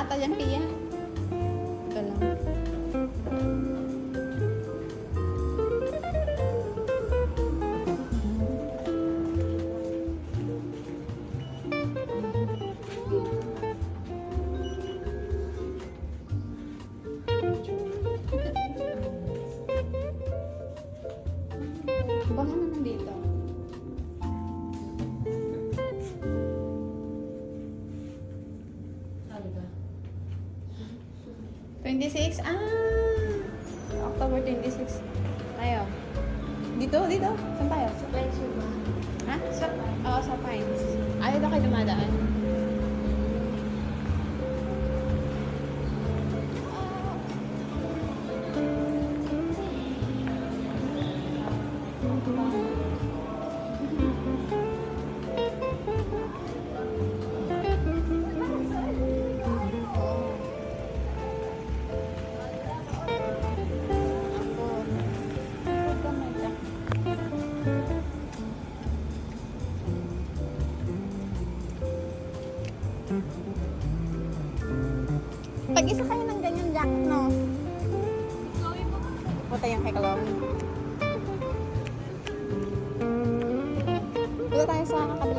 Wala ata yan, Pia. 26? Ah! October 26. Tayo. Dito, dito. Saan tayo? Sa Pines ba? Ha? Sa, oo, sa Pines. Ayaw na kayo dumadaan. Pag isa kayo ng ganyan, Jack, no? Puta yung kay Chloe. Punta tayo sa kabilang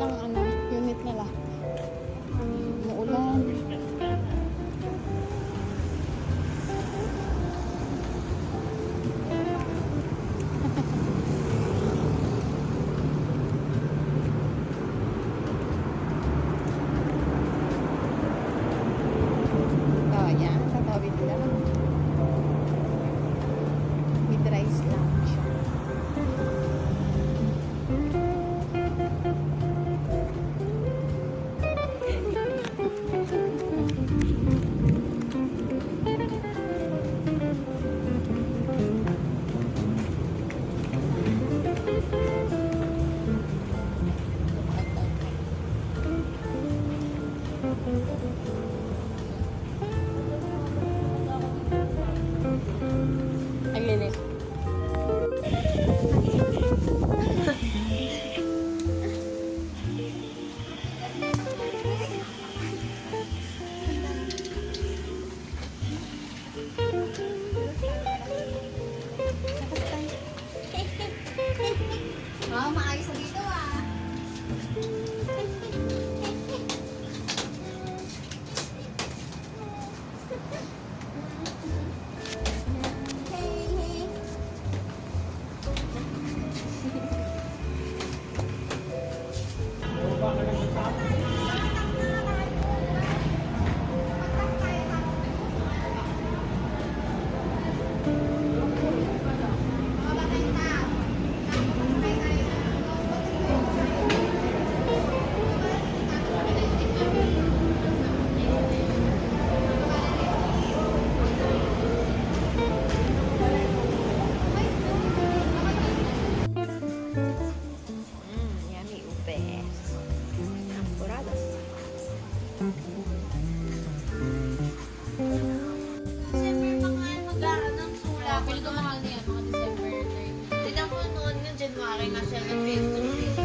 akin na siya ng favorite.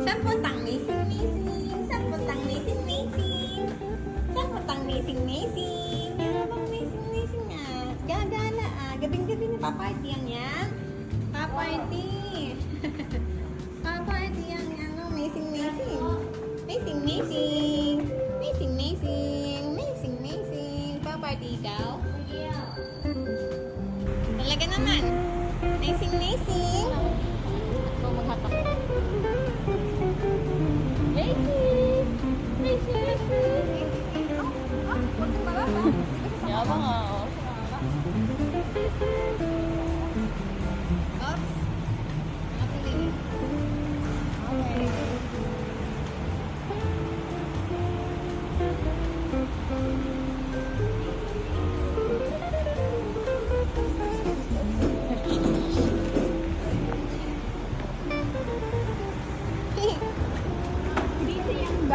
Saan po tang nising-nising? Saan po tang nising-nising? Saan po tang nising-nising? Meron bang nising-nising ah? Gagala ah. Gabing-gabi na paparty ang yan. Paparty. paparty ang ano, oh. nising-nising. Nising-nising. Nising-nising. Nising-nising. Paparty ikaw? Yeah. は。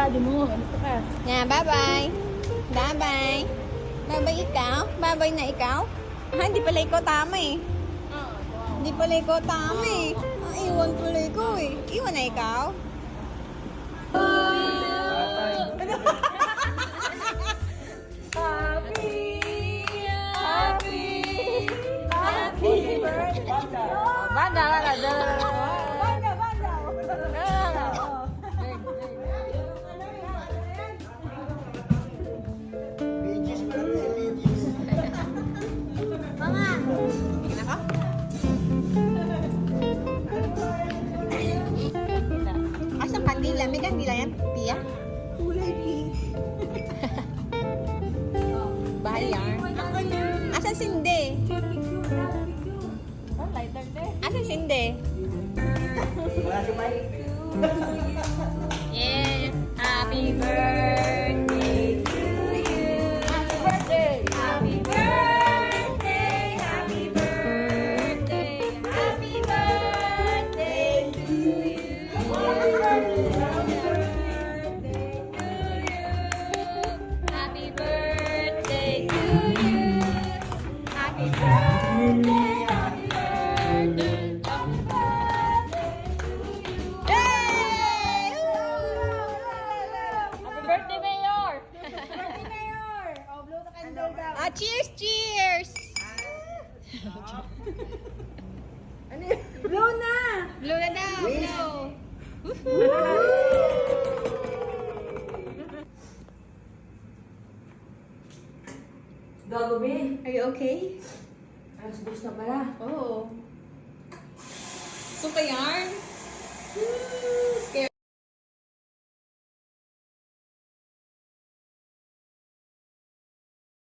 Body mo. Ano ka? Yeah, bye-bye. Bye-bye. Bye-bye ikaw? Bye-bye na ikaw? Ha, hindi pala ikaw tama eh. Hindi pala ikaw tama eh. Ah, iwan pala ikaw eh. Iwan na ikaw? Kandila yan, Pia? Kulay pink. Bayar. Asan sinde? Oh, lighter din. Asan sinde? Wala si Mike. Yeah. Ah, cheers, cheers! Ano yun? Blow na! Blow na daw, blow. Gago, be. Are you okay? Alas dos na pala. Oh. Ito ka yarn? Scared